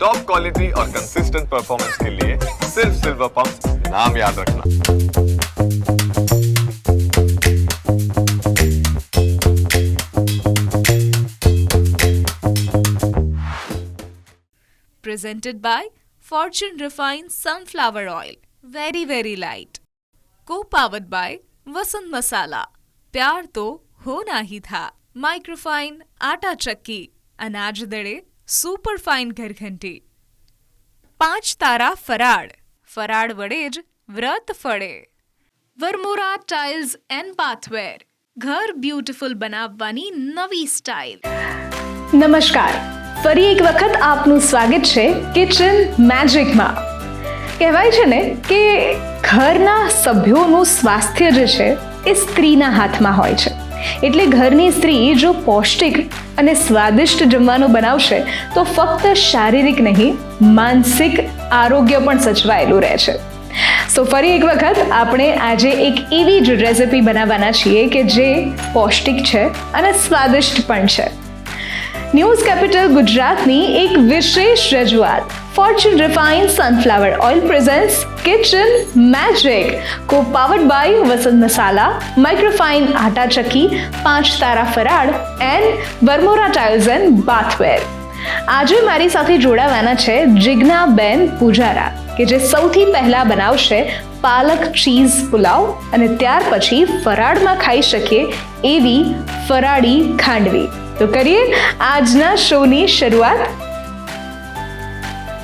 Top quality और consistent performance के लिए सिर्फ़ सिल्वर पंप नाम याद रखना presented by Fortune Refined Sunflower Oil. Very, very light. Co-powered by वसंत मसाला प्यार तो होना ही था माइक्रोफाइन आटा चक्की अनाज दड़े સુપર ફાઇન ઘરઘંટી. પાંચ તારા ફરાળ. ફરાળ વડે જ વ્રત ફળે. વરમોરા ટાઇલ્સ એન્ડ બાથવેર ઘર બ્યુટીફુલ બનાવવાની નવી સ્ટાઇલ નમસ્કાર. ફરી એક વખત આપનું સ્વાગત છે કિચન મેજિકમાં કહેવાય છે ને કે ઘરના સભ્યોનું સ્વાસ્થ્ય જે છે એ સ્ત્રીના હાથમાં હોય છે. એટલે ઘરની સ્ત્રી જો પૌષ્ટિક અને સ્વાદિષ્ટ જમવાનું બનાવશે, તો ફક્ત શારીરિક નહીં, માનસિક આરોગ્ય પણ સચવાયેલું રહે છે. સો ફરી એક વખત આપણે આજે એક એવી જ રેસિપી બનાવવાના છીએ કે જે પૌષ્ટિક છે અને સ્વાદિષ્ટ પણ છે. ન્યૂઝ કેપિટલ ગુજરાતની એક વિશેષ રજૂઆત. Fortune Refined sunflower oil presents kitchen Magic, powered by Vasant Masala microfine Atta Chakki Panch Tara Faral and Vermora Tiles and bathware આજે મારી સાથે જોડાવાના છે જિજ્ઞાબેન પૂજારા કે જે સૌથી પહેલા બનાવશે પાલક ચીઝ પુલાવ અને ત્યાર પછી ફરાળમાં ખાઈ શકીએ એવી ફરાળી ખાંડવી તો કરીએ આજના શોની શરૂઆત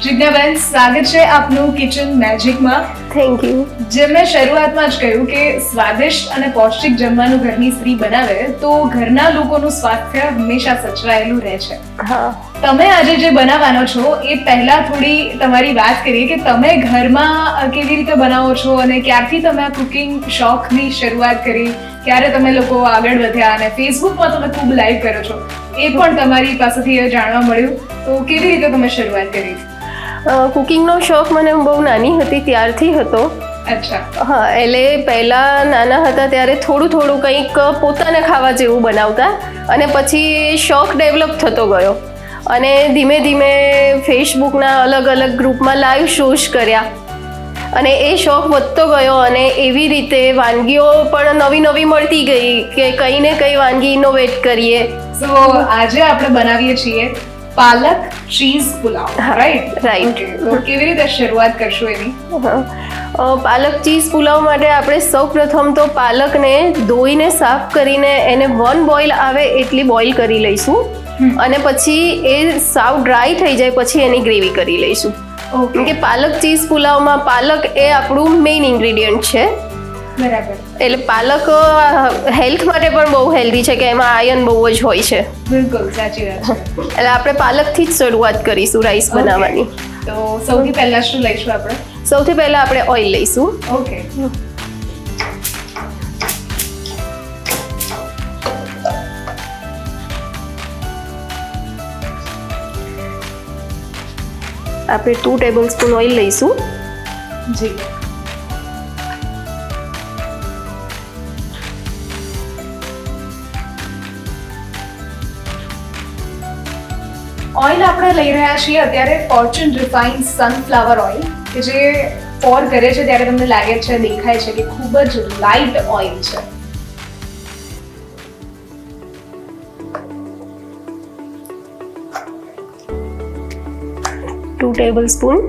જિજ્ઞાબેન સ્વાગત છે આપનું કિચન મેજિકમાં થેન્ક યુ જેમ મેં શરૂઆતમાં જ કહ્યું કે સ્વાદિષ્ટ અને પૌષ્ટિક જમવાનું ઘરની સ્ત્રી બનાવે તો ઘરના લોકોનું સ્વાસ્થ્ય હંમેશા સચવાયેલું રહે છે. હા. તમે આજે જે બનાવવાનો છો એ પહેલા થોડી તમારી વાત કરીએ કે તમે ઘરમાં કેવી રીતે બનાવો છો અને ક્યારથી તમે આ કુકિંગ શોખની શરૂઆત કરી ક્યારે તમે લોકો આગળ વધ્યા અને ફેસબુકમાં તમે ખૂબ લાઈવ કરો છો એ પણ તમારી પાસેથી જાણવા મળ્યું. તો કેવી રીતે તમે શરૂઆત કરી? કુકિંગનો શોખ મને બહુ નાની હતી ત્યારથી હતો. અચ્છા. હા એટલે પહેલાં નાના હતા ત્યારે થોડું થોડું કંઈક પોતાને ખાવા જેવું બનાવતા અને પછી શોખ ડેવલપ થતો ગયો. અને ધીમે ધીમે ફેસબુકના અલગ અલગ ગ્રુપમાં લાઈવ શોઝ કર્યા. અને એ શોખ વધતો ગયો અને એવી રીતે વાનગીઓ પણ નવી નવી મળતી ગઈ કે કંઈ ને કંઈ વાનગી ઇનોવેટ કરીએ. સો આજે આપણે બનાવીએ છીએ પાલક ચીઝ પુલાવ રાઈટ રાઈટ. કેવી રીતે શરૂઆત કરશું એની. પાલક ચીઝ પુલાવ માટે આપણે સૌ પ્રથમ તો પાલકને ધોઈને સાફ કરીને એને વન બોઇલ આવે એટલી બોઇલ કરી લઈશું. અને પછી એ સાવ ડ્રાય થઈ જાય પછી એની ગ્રેવી કરી લઈશું. કે પાલક ચીઝ પુલાવમાં પાલક એ આપણું મેઇન ઇન્ગ્રીડિયન્ટ છે. બરાબર. એટલે પાલક હેલ્થ માટે પણ બહુ હેલ્ધી છે કે એમાં આયન બહુ જ હોય છે. બિલકુલ સાચી વાત એટલે આપણે પાલકથી જ શરૂઆત કરીશું રાઈસ બનાવવાની. તો સૌથી પહેલા શું લઈશું આપણે? સૌથી પહેલાં આપણે ઓઇલ લઈશું. ઓકે આપણે ટુ ટેબલ સ્પૂન ઓઇલ લઈશું. જી. લઈ રહ્યા છીએ અત્યારે ફોર્ચ્યુન રિફાઇન્ડ સનફ્લાવર ઓઇલ કે જે પોર કરે છે ત્યારે તમને લાગે છે દેખાય છે કે ખૂબ જ લાઇટ ઓઇલ છે. ટુ ટેબલ સ્પૂન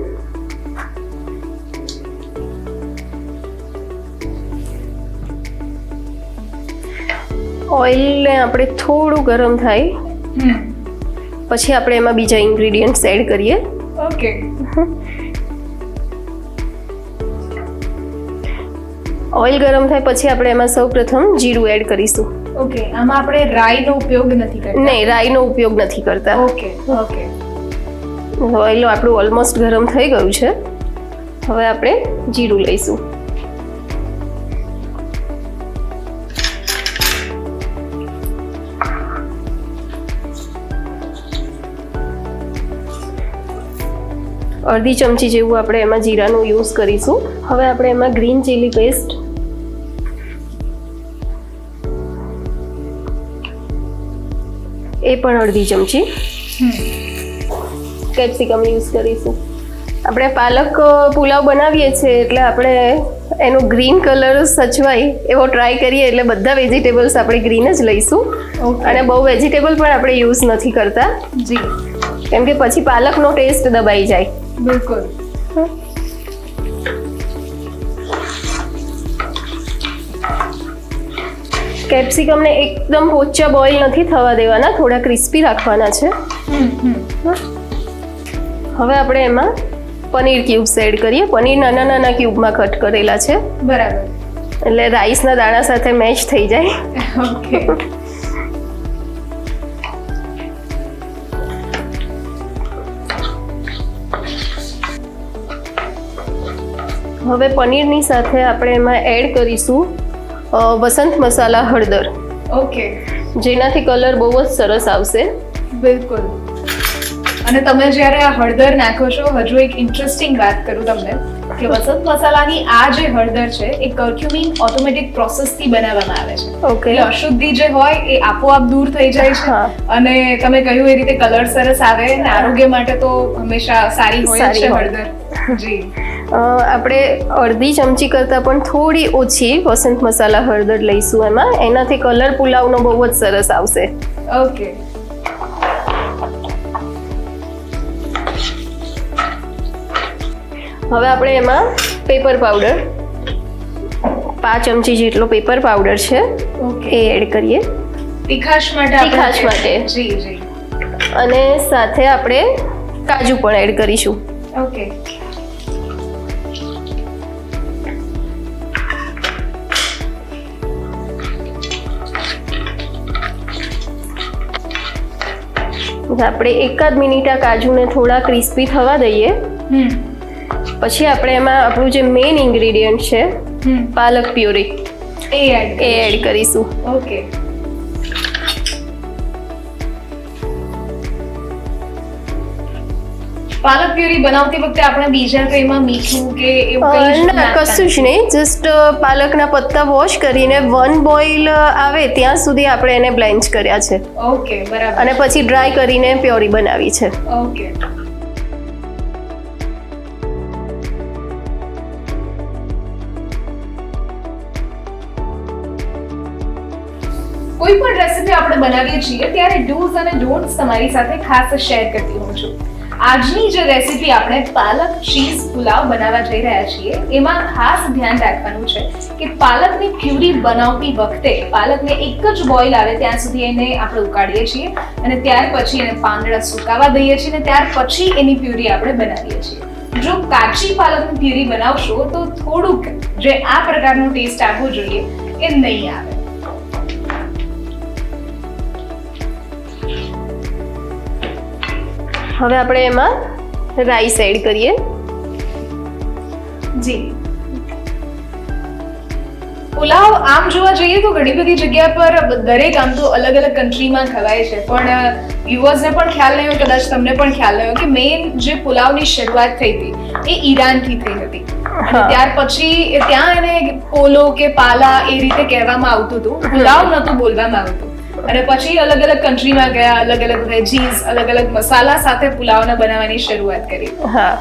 ઓઇલને આપણે થોડું ગરમ થાય. પછી આપણે એમાં બીજા ઇન્ગ્રીડિયન્ટ્સ એડ કરીએ. ઓકે ઓઇલ ગરમ થાય પછી આપણે એમાં સૌપ્રથમ જીરું એડ કરીશું. ઓકે આમાં આપણે રાઈનો ઉપયોગ નથી કરતા. નહીં રાઈનો ઉપયોગ નથી કરતા. ઓકે ઓકે ઓઇલ આપણું ઓલમોસ્ટ ગરમ થઈ ગયું છે. હવે આપણે જીરું લઈશું. અડધી ચમચી જેવું આપણે એમાં જીરાનું યુઝ કરીશું. હવે આપણે એમાં ગ્રીન ચીલી પેસ્ટ એ પણ અડધી ચમચી કેપ્સિકમ યુઝ કરીશું. આપણે પાલક પુલાવ બનાવીએ છીએ એટલે આપણે એનો ગ્રીન કલર સચવાય એવો ટ્રાય કરીએ એટલે બધા વેજીટેબલ્સ આપણે ગ્રીન જ લઈશું. અને બહુ વેજીટેબલ પણ આપણે યુઝ નથી કરતા. જી. કેમ કે પછી પાલકનો ટેસ્ટ દબાઈ જાય. બિલકુલ. કેપ્સિકમને એકદમ પોચા બોઇલ નથી થવા દેવાના થોડા ક્રિસ્પી રાખવાના છે. હવે આપણે એમાં પનીર ક્યુબ્સ એડ કરીએ. પનીર નાના નાના ક્યુબમાં કટ કરેલા છે. બરાબર. એટલે રાઈસના દાણા સાથે મેચ થઈ જાય. ઓકે. હવે પનીરની સાથે આપણે એમાં એડ કરીશું વસંત મસાલા હળદર. ઓકે. જેનાથી કલર બહુ જ સરસ આવશે. બિલકુલ. અને તમે જ્યારે આ હળદર નાખો છો હજુ એક ઇન્ટરેસ્ટિંગ વાત કરું તમને કે વસંત મસાલાની આ જે હળદર છે એ કર્ક્યુમિન ઓટોમેટિક પ્રોસેસથી બનાવવામાં આવે છે. ઓકે. એટલે અશુદ્ધિ જે હોય એ આપોઆપ દૂર થઈ જાય છે. હા. અને તમે કહ્યું એ રીતે કલર સરસ આવે અને આરોગ્ય માટે તો હંમેશા સારી હોય છે હળદર. જી. આપણે અડધી ચમચી કરતાં પણ થોડી ઓછી વસંત મસાલા હળદર લઈશું એમાં. એનાથી કલર પુલાવનો બહુ જ સરસ આવશે. ઓકે. હવે આપણે એમાં પેપર પાવડર. પાંચ ચમચી જેટલો પેપર પાવડર છે. એ એડ કરીએ. તીખાશ માટે તીખાશ માટે. જી જી. અને સાથે આપણે કાજુ પણ એડ કરીશું. ઓકે. આપણે એકાદ મિનિટ આ કાજુને થોડા ક્રિસ્પી થવા દઈએ. પછી આપણે એમાં આપણું જે મેઇન ઇન્ગ્રેડિયન્ટ છે પાલક પ્યુરી. એ એડ કરીશું. ઓકે પાલક પ્યુરી બનાવતી વખતે આપણે બીજા કઈમાં મીઠું કે એવું ના કશું જ નહીં. જસ્ટ પાલકના પત્તા વોશ કરીને વન બોઇલ આવે ત્યાં સુધી આપણે એને બ્લેન્ચ કર્યા છે. ઓકે બરાબર. અને પછી ડ્રાય કરીને પ્યોરી બનાવી છે. ઓકે કોઈ પણ રેસીપી આપણે બનાવીએ છીએ ત્યારે ડૂઝ અને ડોન્ટ્સ તમારી સાથે ખાસ શેર કરતી હોઉં છું. આજની જે રેસીપી આપણે પાલક ચીઝ પુલાવ બનાવવા જઈ રહ્યા છીએ, એમાં ખાસ ધ્યાન રાખવાનું છે કે પાલકની પ્યુરી બનાવતી વખતે પાલકને એક જ બોઇલ આવે ત્યાં સુધી એને આપણે ઉકાળીએ છીએ અને ત્યાર પછી એને પાંદડા સુકાવા દઈએ છીએ અને ત્યાર પછી એની પ્યુરી આપણે બનાવીએ છીએ. જો કાચી પાલકની પ્યુરી બનાવશો તો થોડુંક જે આ પ્રકારનો ટેસ્ટ આવવો જોઈએ એ નહીં આવે. હવે આપણે એમાં રાઈસ એડ કરીએ. જી. પુલાવ આમ જોવા જઈએ તો ઘણી બધી જગ્યા પર દરેક આમ તો અલગ અલગ કન્ટ્રીમાં ખવાય છે. પણ વ્યુઅર્સને પણ ખ્યાલ નહીં હોય કદાચ તમને પણ ખ્યાલ નહીં હોય કે મેઇન જે પુલાવની શરૂઆત થઈ હતી એ ઈરાનથી થઈ હતી. અને ત્યાર પછી ત્યાં એને પોલો કે પાલા એ રીતે કહેવામાં આવતું હતું. પુલાવ નહોતું બોલવામાં આવતું. અને પછી અલગ અલગ કન્ટ્રીમાં ગયા અલગ અલગ વેજીસ અલગ અલગ મસાલા સાથે પુલાવને બનાવવાની શરૂઆત કરી. હા.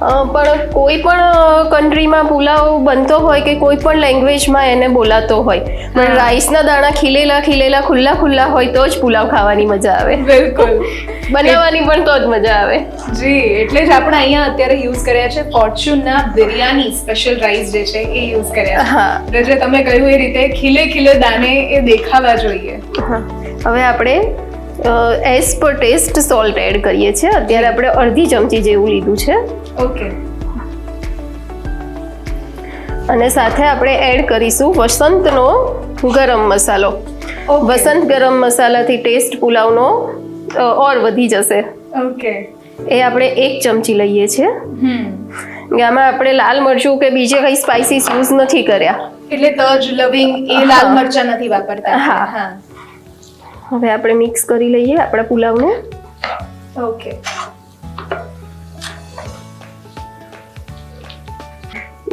પણ કોઈ પણ કન્ટ્રીમાં પુલાવ બનતો હોય કે કોઈ પણ લેંગ્વેજમાં એને બોલાતો હોય પણ રાઈસના દાણા ખીલેલા ખીલેલા ખુલ્લા ખુલ્લા હોય તો જ પુલાવ ખાવાની મજા આવે. બિલકુલ. બનાવવાની પણ તો જ મજા આવે. જી એટલે જ આપણે અહીંયા અત્યારે યુઝ કર્યા છે ફોર્ચ્યુનના બિરયાની સ્પેશિયલ રાઈસ જે છે એ યુઝ કર્યા હા. એટલે જે તમે કહ્યું એ રીતે ખીલે ખીલે દાને એ દેખાવા જોઈએ. હા. હવે આપણે as per test salt add કરીએ છીએ. અત્યારે આપણે અડધી ચમચી જેવું લીધું છે. ઓકે અને સાથે આપણે એડ કરીશું વસંતનો ગરમ મસાલો. વસંત ગરમ મસાલાથી ટેસ્ટ પુલાવનો ઓર વધી જશે. ઓકે એ આપણે એક ચમચી લઈએ છીએ. આમાં આપણે લાલ મરચું કે બીજે કંઈ સ્પાઇસીસ યુઝ નથી કર્યા. એટલે તજ લવિંગ એ લાલ. મરચા નથી વાપરતા. હા. હા. હવે આપણે મિક્સ કરી લઈએ આપણા પુલાવને. ઓકે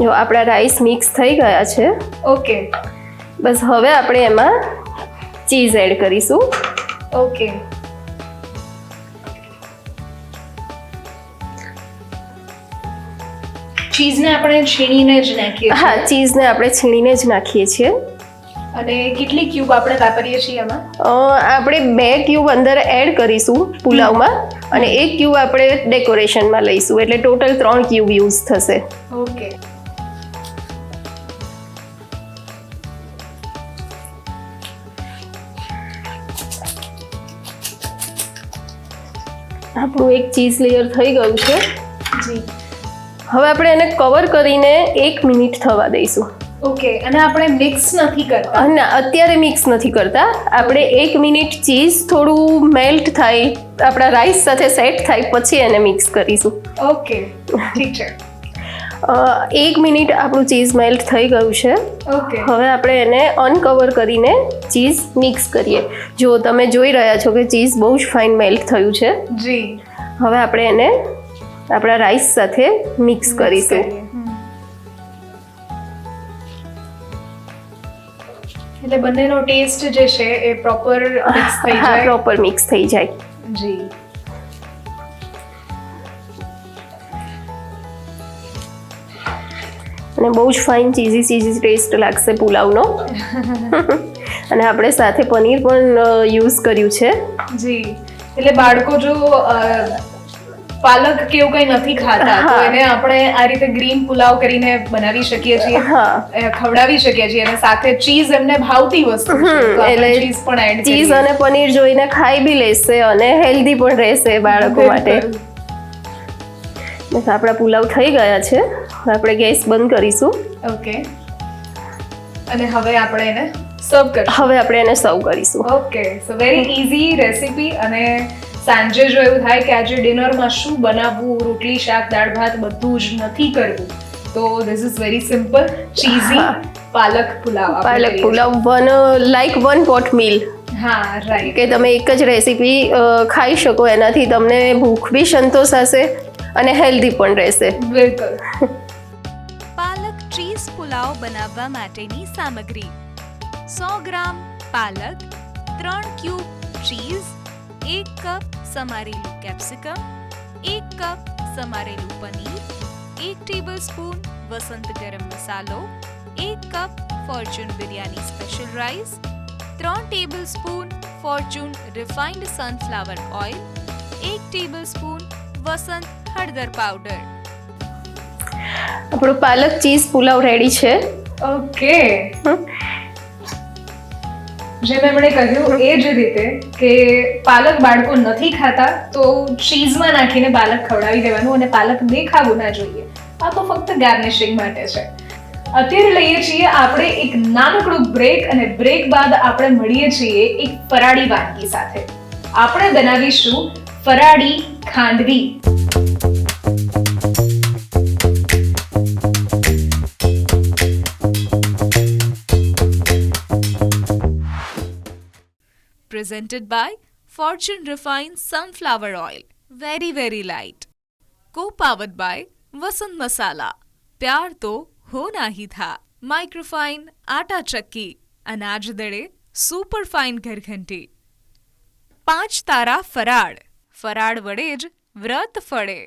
જો આપણા રાઈસ મિક્સ થઈ ગયા છે. ઓકે. બસ હવે આપણે એમાં ચીઝ એડ કરીશું. ઓકે. ચીઝને આપણે છીણીને જ નાખીએ હા ચીઝને આપણે છીણીને જ નાખીએ છીએ. અને કેટલી ક્યુબ આપણે વાપરીએ છીએ એમાં? આપણે બે ક્યુબ અંદર એડ કરીશું પુલાવમાં અને એક ક્યુબ આપણે ડેકોરેશનમાં લઈશું. એટલે ટોટલ ત્રણ ક્યુબ યુઝ થશે. ઓકે. આપણું એક ચીઝ લેયર થઈ ગયું છે. જી હવે આપણે એને કવર કરીને એક મિનિટ થવા દઈશું. ઓકે અને આપણે મિક્સ નથી કરતા. ના અત્યારે મિક્સ નથી કરતા. આપણે એક મિનિટ ચીઝ થોડું મેલ્ટ થાય આપણા રાઈસ સાથે સેટ થાય પછી એને મિક્સ કરીશું. ઓકે ઠીક છે. એક મિનિટ આપણું ચીઝ મેલ્ટ થઈ ગયું છે. ઓકે હવે આપણે એને અનકવર કરીને ચીઝ મિક્સ કરીએ. જો તમે જોઈ રહ્યા છો કે ચીઝ બહુ જ ફાઇન મેલ્ટ થયું છે. જી. હવે આપણે એને આપણા રાઈસ સાથે મિક્સ કરીશું. એટલે બંનેનો ટેસ્ટ જે છે એ પ્રોપર મિક્સ થઈ જાય. પ્રોપર મિક્સ થઈ જાય. જી. અને બહુ જ ફાઇન ચીઝી ચીઝી ટેસ્ટ લાગશે પુલાવનો. અને આપણે સાથે પનીર પણ યુઝ કર્યું છે. જી. એટલે બાળકો જો પાલક કે એવું કંઈ નથી ખાતા તો એને આપણે આ રીતે ગ્રીન પુલાવ કરીને બનાવી શકીએ છીએ ખવડાવી શકીએ છીએ અને સાથે ચીઝ એમને ભાવતી વસ્તુ એટલે ચીઝ પણ એડ ચીઝ અને પનીર જોઈને ખાઈ બી લેશે અને હેલ્ધી પણ રહેશે બાળકો માટે. બસ આપણા પુલાવ થઈ ગયા છે. હવે આપણે ગેસ બંધ કરીશું. ઓકે. અને હવે આપણે એને સર્વ કરીશું. હવે આપણે એને સર્વ કરીશું. Okay. So very easy recipe અને સાંજે જો એવું થાય કે આજે ડિનરમાં શું બનાવવું રોટલી શાક દાળ ભાત બધું જ નથી કરવું તો this is very simple cheesy palak pulao palak pulao one like one pot meal હા રાઈટ કે તમે એક જ રેસીપી ખાઈ શકો એનાથી તમને ભૂખ બી સંતોષ હશે. અને હેલ્ધી પણ રહેશે. બિલકુલ. પાલક ચીઝ પુલાવ બનાવવા માટેની સામગ્રી. સો ગ્રામ પાલક ત્રણ ક્યુબ ચીઝ એક કપ સમારેલું કેપ્સિકમ એક કપ સમારેલું પનીર એક ટેબલ સ્પૂન વસંત ગરમ મસાલો એક cup Fortune biryani special rice ત્રણ tablespoon Fortune refined sunflower oil એક ટેબલ સ્પૂન વસંત હળદર પાવડર. આપણો પાલક ચીઝ પુલાવ રેડી છે. ઓકે. જેમ એમણે કહ્યું એ જ રીતે કે પાલક બાળકો નથી ખાતા તો ચીઝમાં નાખીને પાલક ખવડાવી દેવાનું અને પાલક દેખાવું ના જોઈએ. આ તો ફક્ત ગાર્નિશિંગ માટે છે. અત્યારે લઈએ છીએ આપણે એક નાનકડું બ્રેક અને બ્રેક બાદ આપણે મળીએ છીએ એક ફરાળી વાનગી સાથે. આપણે બનાવીશું ફરાળી ખાંડવી presented by Fortune Refined Sunflower Oil. Very, very light. Co-powered by Vasant Masala. प्यार तो होना ही था माइक्रोफाइन आटा चक्की अनाज दड़े સુપર ફાઇન ઘરઘંટી પાંચ તારા ફરાળ ફરાળ વડે જ વ્રત ફળે.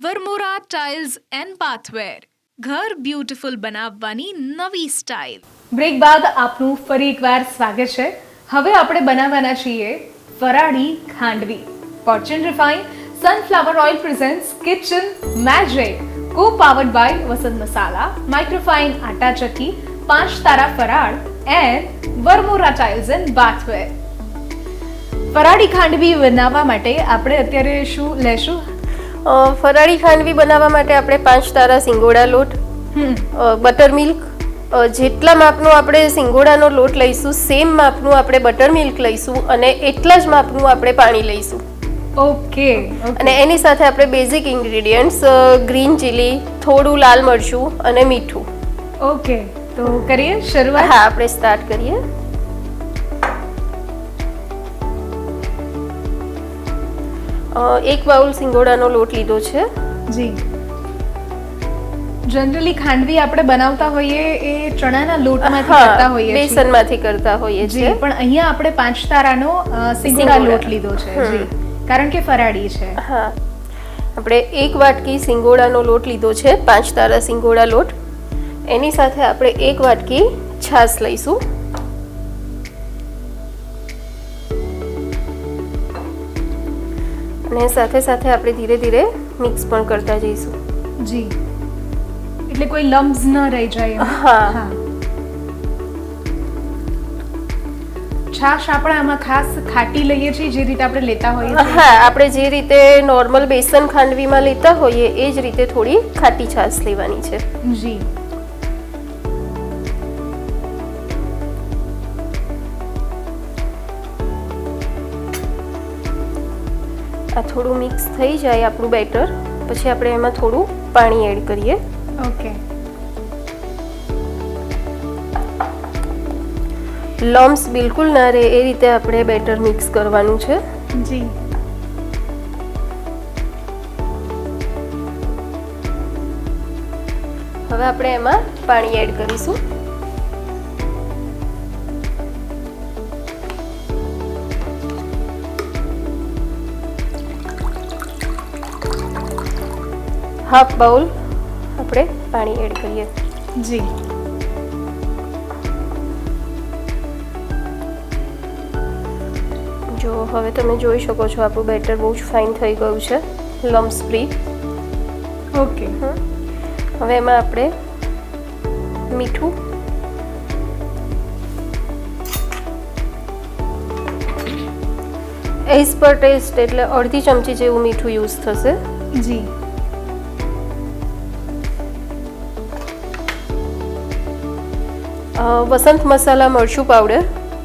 વરમોરા ટાઇલ્સ એન્ડ બાથવેર ઘર બ્યુટીફુલ બનાવવાની નવી સ્ટાઇલ બ્રેક બાદ આપનું ફરી એકવાર સ્વાગત છે. હવે આપણે બનાવવાના છીએ ફરાળી khandvi. Fortune refine sunflower oil presents kitchen magic co powered by Vasant Masala microfine atta Chakki Panch Tara Faral and Varmora tiles and bathware ફરાળી ખાંડવી બનાવવા માટે આપણે અત્યારે શું લેશું? ફરાળી ખાંડવી બનાવવા માટે આપણે પાંચ તારા સિંગોડા લોટ બટર મિલ્ક જેટલા માપનું આપણે સિંગોડાનો લોટ લઈશું સેમ માપનું આપણે બટર મિલ્ક લઈશું અને એટલા જ માપનું આપણે પાણી લઈશું. ઓકે અને એની સાથે આપણે બેઝિક ઇન્ગ્રેડિયન્ટ્સ ગ્રીન ચીલી થોડું લાલ મરચું અને મીઠું. ઓકે તો કરીએ શરૂઆત? હા આપણે સ્ટાર્ટ કરીએ. એક બાઉલ સિંગોડાનો લોટ લીધો છે. જી. જનરલી ખાંડવી આપણે બનાવતા હોઈએ એ ચણાના લોટમાંથી કરતા હોઈએ બેસનમાંથી કરતા હોઈએ છીએ. પણ અહીંયા આપણે પાંચ તારાનો સિંગોડા. લોટ લીધો છે. જી. કારણ કે ફરાળી છે. હા. આપણે એક વાટકી સિંગોડાનો લોટ લીધો છે પાંચ તારા સિંગોડા લોટ. એની સાથે આપણે એક વાટકી છાશ લઈશું. અને સાથે સાથે આપણે ધીરે ધીરે મિક્સ પણ કરતા જઈશું. જી. એટલે કોઈ લમ્સ ન રહી જાય હા. છાશ આપણે આમાં ખાસ ખાટી લઈએ છીએ જે રીતે આપણે લેતા હોઈએ હા આપણે જે રીતે નોર્મલ બેસન ખાંડવીમાં લેતા હોઈએ એ જ રીતે થોડી ખાટી છાશ લેવાની છે. જી. આ થોડું મિક્સ થઈ જાય આપણું બેટર. પછી આપણે એમાં થોડું પાણી એડ કરીએ. ઓકે. લમ્સ બિલકુલ ના રહે એ રીતે આપણે બેટર મિક્સ કરવાનું છે. જી. હવે આપણે એમાં પાણી એડ કરીશું. હાફ બાઉલ આપણે પાણી એડ કરીએ. જી. જો હવે તમે જોઈ શકો છો આપણું બેટર બહુ જ ફાઇન થઈ ગયું છે. લમ્સ ફ્રી ઓકે હવે એમાં આપણે મીઠું. એઝ પર ટેસ્ટ એટલે અડધી ચમચી જેવું મીઠું યુઝ થશે. જી. વસંત મસાલા મરચું પાવડર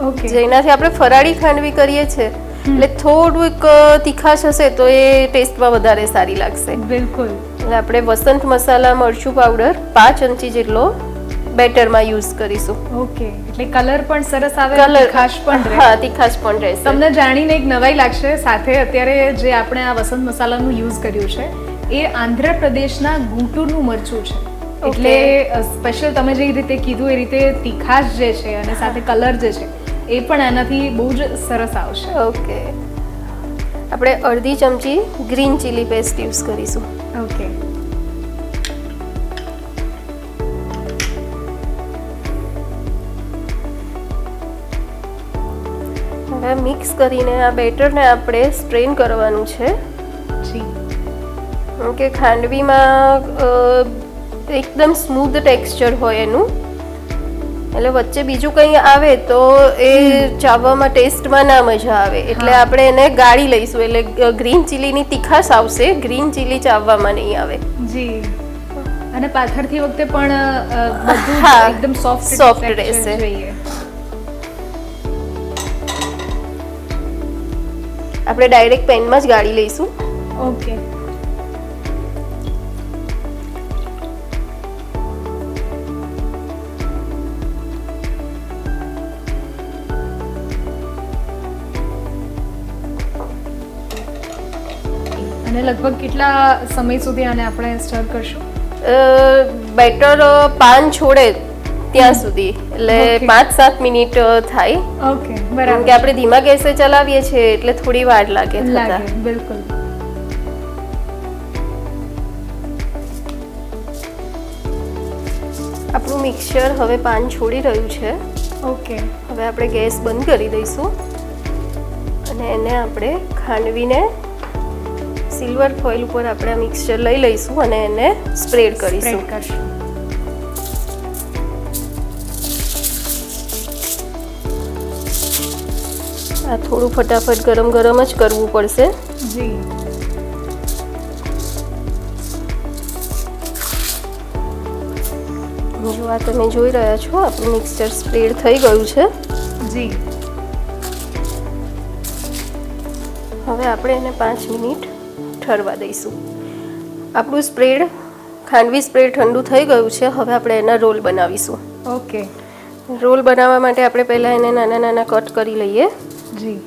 ઓકે જેનાથી આપણે ફરાળી ખાંડવી કરીએ છીએ. એટલે થોડુંક તીખાશ હશે તો એ ટેસ્ટમાં વધારે સારી લાગશે. બિલકુલ. એટલે આપણે વસંત મસાલા મરચું પાવડર પાંચ ચમચી જેટલો બેટરમાં યુઝ કરીશું. ઓકે એટલે કલર પણ સરસ આવે ખાસ પણ રહે. હા તીખાશ પણ રહેશે. તમને જાણીને એક નવાઈ લાગશે. સાથે અત્યારે જે આપણે આ વસંત મસાલાનું યુઝ કર્યું છે એ આંધ્રપ્રદેશના ગુંટુરનું મરચું છે. એટલે સ્પેશિયલ તમે જે રીતે કીધું એ રીતે તીખાશ જે છે અને સાથે કલર જે છે એ પણ એનાથી બહુ જ સરસ આવશે. ઓકે આપણે અડધી ચમચી ગ્રીન ચીલી પેસ્ટ યુઝ કરીશું. ઓકે હવે મિક્સ કરીને આ બેટરને આપણે સ્ટ્રેન કરવાનું છે. જી. કે ખાંડવીમાં એકદમ સ્મૂધ ટેક્સચર હોય એનું. એટલે વચ્ચે બીજું કંઈ આવે તો એ ચાવવામાં ટેસ્ટમાં ના મજા આવે. એટલે આપણે એને ગાળી લઈશું. એટલે ગ્રીન ચીલીની તીખાશ આવશે ગ્રીન ચીલી ચાવવામાં નહીં આવે. જી. અને પાછળથી વખતે પણ બધું હા, એકદમ સોફ્ટ સોફ્ટ રહેશે. આપણે ડાયરેક્ટ પેનમાં જ ગાળી લઈશું. ઓકે. અને લગભગ કેટલા સમય સુધી આને આપણે સ્ટર કરશું? બેટર પાન છોડે ત્યાં સુધી. એટલે પાંચ સાત મિનિટ થાય. ઓકે બરાબર. કે આપણે ધીમા ગેસે ચલાવીએ છીએ એટલે થોડી વાર લાગે લાગે બિલકુલ. આપણું મિક્સચર હવે પાન છોડી રહ્યું છે. ઓકે. હવે આપણે ગેસ બંધ કરી દઈશું. અને એને આપણે ખાંડવીને સિલ્વર ફોઇલ ઉપર આપણે આ મિક્સચર લઈ લઈશું અને એને સ્પ્રેડ કરીશું. કરશું. આ થોડું ફટાફટ ગરમ ગરમ જ કરવું પડશે. જી. જો આ તમે જોઈ રહ્યા છો આપણું મિક્સચર સ્પ્રેડ થઈ ગયું છે. જી. હવે આપણે એને પાંચ મિનિટ ઠરવા દઈશું. આપણું સ્પ્રેડ ખાંડવી સ્પ્રેડ ઠંડુ થઈ ગયું છે હવે આપણે એના રોલ બનાવીશું. ઓકે. રોલ બનાવવા માટે આપણે પહેલાં એને નાના નાના કટ કરી લઈએ. જી.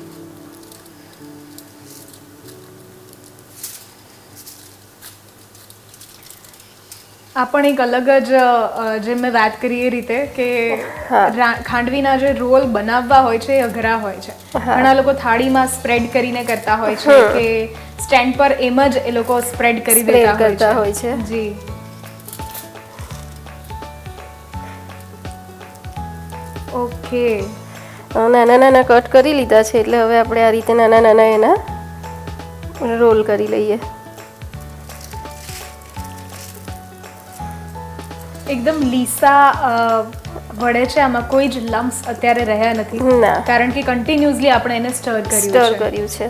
આ પણ એક અલગ જ જે મેં વાત કરી એ રીતે કે ખાંડવીના જે રોલ બનાવવા હોય છે એ અઘરા હોય છે. ઘણા લોકો થાળીમાં સ્પ્રેડ કરીને કરતા હોય છે કે સ્ટેન્ડ પર એમ જ એ લોકો સ્પ્રેડ કરી દેતા હોય છે. જી. ઓકે. નાના નાના કટ કરી લીધા છે એટલે હવે આપણે આ રીતે નાના નાના એના રોલ કરી લઈએ. એકદમ લીસા વળે છે. આમાં કોઈ જ લમ્સ અત્યારે રહ્યા નથી. કારણ કે કન્ટિન્યુઅસલી આપણે એને સ્ટર સ્ટર કર્યું છે. કર્યું છે.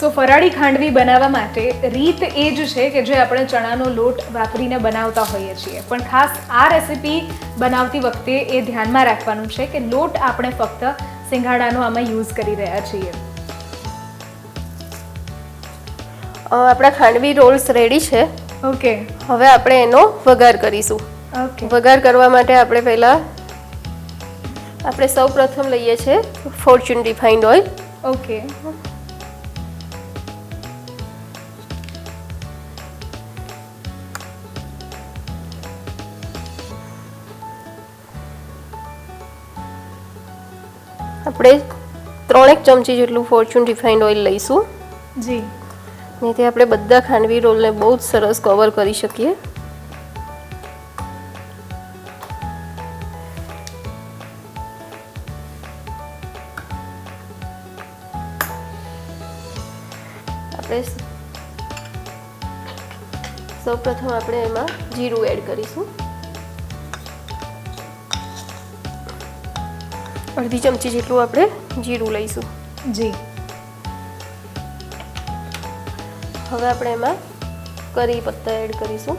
સો ફરાળી ખાંડવી બનાવવા માટે રીત એ જ છે કે જે આપણે ચણાનો લોટ વાપરીને બનાવતા હોઈએ છીએ. પણ ખાસ આ રેસિપી બનાવતી વખતે એ ધ્યાનમાં રાખવાનું છે કે લોટ આપણે ફક્ત સિંગાડાનો આમાં યુઝ કરી રહ્યા છીએ. આપણા ખાંડવી રોલ્સ રેડી છે. ઓકે હવે આપણે એનો વઘાર કરીશું. ઓકે વઘાર કરવા માટે આપણે પહેલાં આપણે સૌ પ્રથમ લઈએ છીએ ફોર્ચ્યુન રિફાઇન્ડ ઓઇલ ઓકે આપણે ત્રણેક ચમચી જેટલું ફોર્ચ્યુન રિફાઇન્ડ ઓઇલ લઈશું. જી. જેથી આપણે બધા ખાંડવી રોલને બહુ જ સરસ કવર કરી શકીએ. આપણે સૌપ્રથમ આપણે એમાં જીરું એડ કરીશું. અડધી ચમચી જેટલું આપણે જીરું લઈશું. જી. હવે આપણે એમાં કરી પત્તા એડ કરીશું.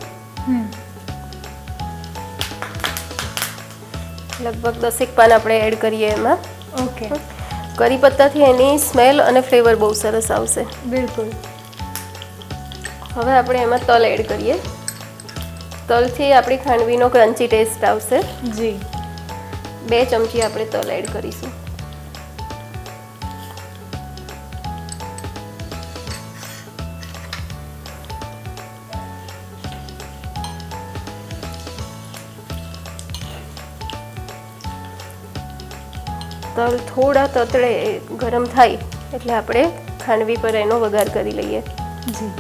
લગભગ દસેક પાન આપણે એડ કરીએ એમાં. ઓકે. કરી પત્તાથી એની સ્મેલ અને ફ્લેવર બહુ સરસ આવશે. બિલકુલ. હવે આપણે એમાં તલ એડ કરીએ. તલથી આપણી ખાંડવીનો ક્રન્ચી ટેસ્ટ આવશે. જી. બે ચમચી આપણે તલ એડ કરીશું. તલ થોડા તતળે ગરમ થાય એટલે આપણે ખાંડવી પર એનો વઘાર કરી લઈએ. જી.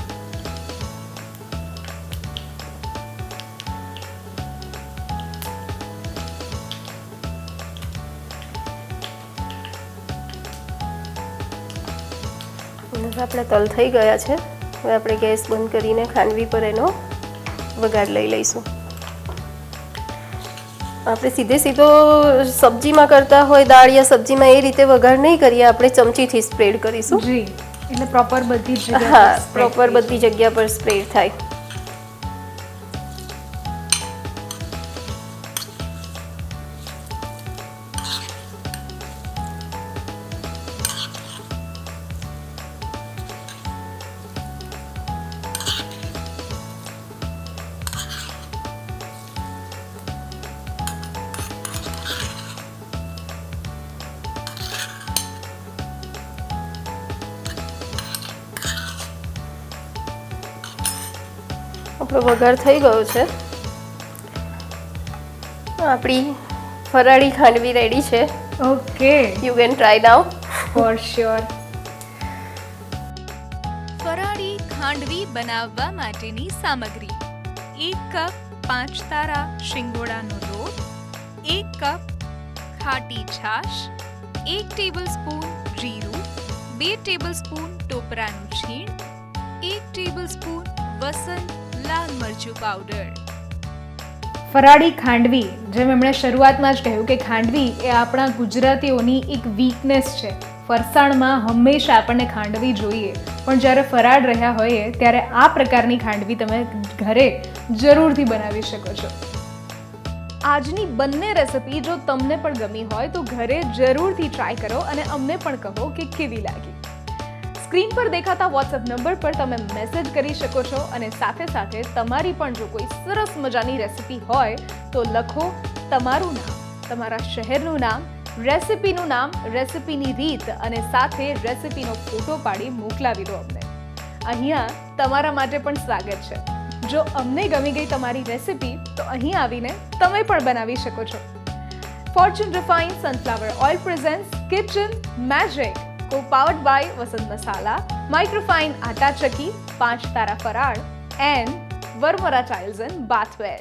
આપણા તલ થઈ ગયા છે. હવે આપણે ગેસ બંધ કરીને ખાંડવી પર એનો વઘાર લઈ લઈશું. આપણે સીધે સીધો સબ્જીમાં કરતા હોય દાળ યા સબ્જીમાં એ રીતે વઘાર નહીં કરીએ આપણે ચમચીથી સ્પ્રેડ કરીશું. જી એટલે પ્રોપર બધી હા પ્રોપર બધી જગ્યા પર સ્પ્રેડ થાય. આપણો વઘાર થઈ ગયો છે. આપણી ફરાળી ખાંડવી રેડી છે. Okay you can try now for sure ફરાળી ખાંડવી બનાવવા માટેની સામગ્રી. એક કપ પાંચ તારા શિંગોડાનો લોટ એક કપ ખાટી છાશ એક ટેબલસ્પૂન જીરું બે ટેબલસ્પૂન ટોપરાનું છીણ એક ટેબલસ્પૂન વસંત લાલ મરચું પાવડર. ફરાળી ખાંડવી જેમ એમણે શરૂઆતમાં જ કહ્યું કે ખાંડવી એ આપણા ગુજરાતીઓની એક વીકનેસ છે. ફરસાણમાં હંમેશા આપણને ખાંડવી જોઈએ. પણ જ્યારે ફરાળ રહ્યા હોઈએ ત્યારે આ પ્રકારની ખાંડવી તમે ઘરે જરૂરથી બનાવી શકો છો. આજની બંને રેસિપી જો તમને પણ ગમી હોય તો ઘરે જરૂરથી ટ્રાય કરો અને અમને પણ કહો કે કેવી લાગી. સ્ક્રીન પર દેખાતા વોટ્સએપ નંબર પર તમે મેસેજ કરી શકો છો અને સાથે સાથે તમારી પણ જો કોઈ સરસ મજાની રેસિપી હોય, તો લખો તમારું નામ, તમારા શહેરનું નામ રેસિપીનું નામ રેસિપીની રીત અને સાથે રેસિપીનો ફોટો પાડી મોકલાવી દો અમને. અહીંયા તમારા માટે પણ સ્વાગત છે. જો અમને ગમી ગઈ તમારી રેસિપી તો અહીં આવીને તમે પણ બનાવી શકો છો. Fortune refine sunflower oil presents kitchen magic Co powered by Vasant Masala microfine Atta Chakki Panch Tara Faral and Varmora tiles and bathware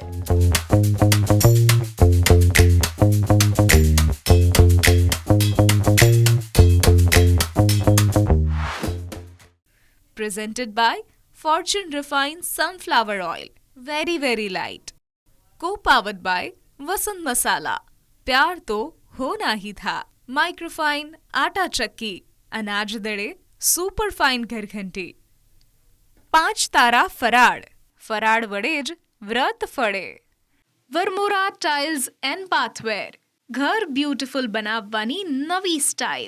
presented by Fortune Refined Sunflower Oil. Very, very light. Co-powered by Vasant Masala. प्यार तो होना ही था microfine आटा चक्की અનાજ દળે સુપરફાઇન ઘરઘંટી પાંચ તારા ફરાળ ફરાળ વડે જ વ્રત ફળે વરમોરા ટાઇલ્સ એન્ડ પાથવેર ઘર બ્યુટીફુલ બનાવવાની નવી સ્ટાઇલ